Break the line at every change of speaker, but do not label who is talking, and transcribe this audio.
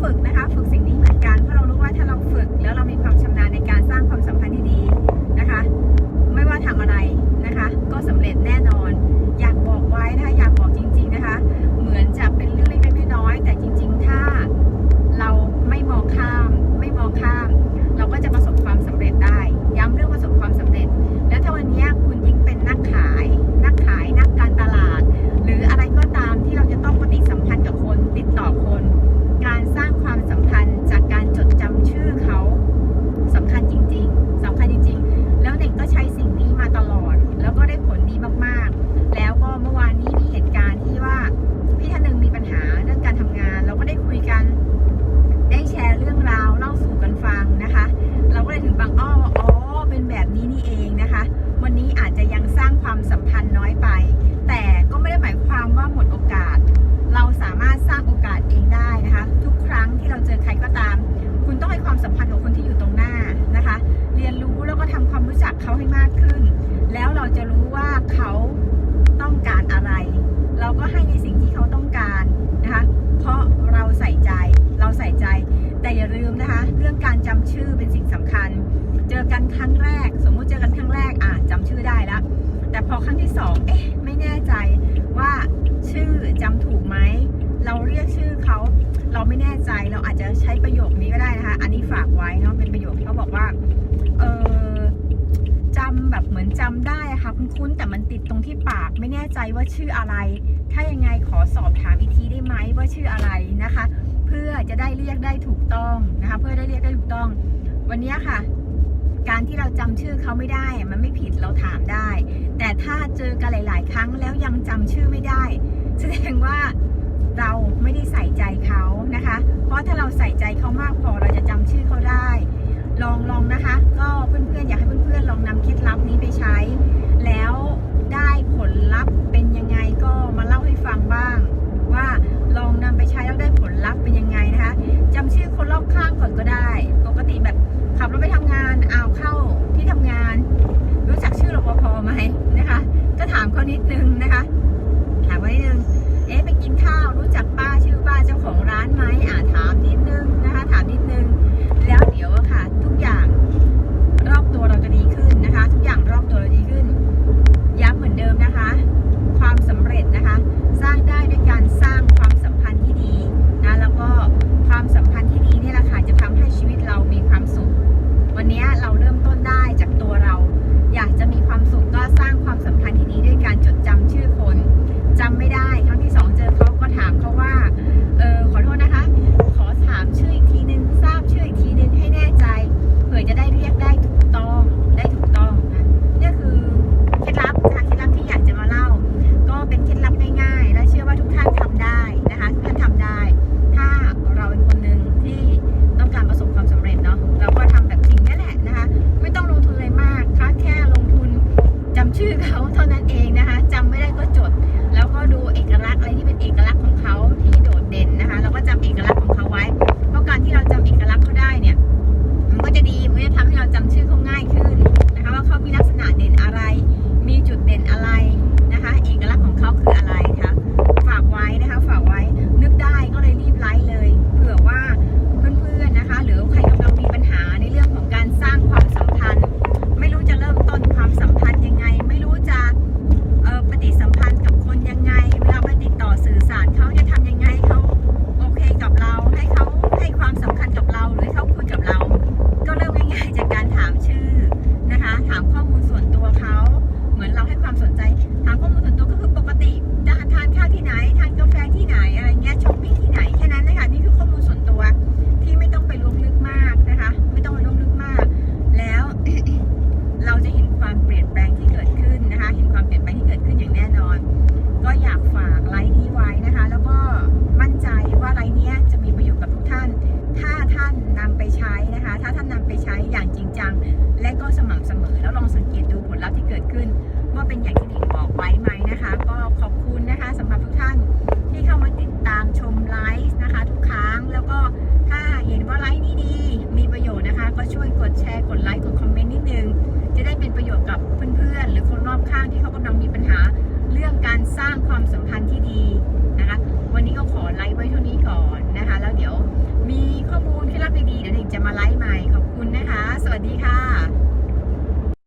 ฝึกนะคะ ฝึกสิ่งนี้เหมือนกัน เพราะเรารู้ว่าถ้าเราฝึกแล้วเรามีความชำนาญในการสร้างความสัมพันธ์ที่ดีนะคะ ไม่ว่าทำอะไรนะคะ ก็สำเร็จแน่นอน อยากบอกไว้นะคะาังนะคะ เราก็เลยถึงบางอ้ออ๋อเป็นแบบนี้นี่เองนะคะ วันนี้อาจจะยังสร้างความสัมพันธ์น้อยไป แต่ก็ไม่ได้หมายความว่าหมดโอกาส เราสามารถสร้างโอกาสเองได้นะคะ ทุกครั้งที่เราเจอใครก็ตาม คุณต้องให้ความสัมพันธ์กับคนที่อยู่ตรงหน้านะคะ เรียนรู้แล้วก็ทำความรู้จักเขาให้มากขึ้น แล้วเราจะรู้ว่าเขาต้องการอะไร เราก็ให้ในสิ่งที่เขาต้องการ ลืมนะคะ เรื่องการจำชื่อเป็นสิ่งสำคัญ เจอกันครั้งแรก สมมุติเจอกันครั้งแรกอะจำชื่อได้แล้ว แต่พอครั้งที่สองเอ๊ะไม่แน่ใจว่าชื่อจำถูกไหมเราเรียกชื่อเขาเราไม่แน่ใจเราอาจจะใช้ประโยคนี้ก็ได้นะคะ อันนี้ฝากไว้เนาะเป็นประโยคเขาบอกว่าเออจำแบบเหมือนจำได้ค่ะคุ้นๆแต่มันติดตรงที่ปากไม่แน่ใจว่าชื่ออะไร ถ้ายังไงขอสอบถามอีกทีได้ไหมว่าชื่ออะไร ได้เรียกได้ถูกต้องนะคะเพื่อได้เรียกได้ถูกต้อง วันนี้ค่ะ การที่เราจำชื่อเขาไม่ได้มันไม่ผิดเราถามได้ แต่ถ้าเจอกันหลาย ๆ ครั้งแล้วยังจำชื่อไม่ได้ แสดงว่าเราไม่ได้ใส่ใจเขานะคะ เพราะถ้าเราใส่ใจเขามากพอเราจะจำชื่อเขาได้ ลองลองนะคะ ก็เพื่อนๆอยากให้เพื่อนๆลองนำเคล็ดลับนี้ไปใช้ แล้วได้ผลลัพธ์เป็นยังไงก็มาเล่าให้ฟังบ้าง ว่าลองนำไปใช้แล้วได้ผลลัพธ์เป็นยังไงนะคะจำชื่อคนรอบข้างก่อนก็ได้ ปกติแบบขับรถไปทำงานอ้าวเข้าที่ทำงาน รู้จักชื่อรปภไหมนะคะ ก็ถามเขา นิดนึงนะคะถามไว้นิดนึงเอ๊ะไปกินข้าวรู้จักป้าชื่อป้าเจ้าของร้านไหมอ่าถามนิดนึงนะ เป็นอย่างที่หนิงบอกไว้ไหมนะคะ ก็ขอบคุณนะคะสำหรับทุกท่านที่เข้ามาติดตามชมไลฟ์นะคะ ทุกครั้งแล้วก็ถ้าเห็นว่าไลฟ์นี้ดีมีประโยชน์นะคะ ก็ช่วยกดแชร์กดไลค์กดคอมเมนต์นิดนึง จะได้เป็นประโยชน์กับเพื่อนๆ หรือคนรอบข้างที่เขากำลังมีปัญหาเรื่องการสร้างความสัมพันธ์ที่ดีนะคะ วันนี้ก็ขอไลฟ์ไว้เท่านี้ก่อนนะคะ แล้วเดี๋ยวมีข้อมูลเคล็ดลับดีๆเดี๋ยวหนิงจะมาไลฟ์ใหม่ขอบคุณนะคะ สวัสดีค่ะ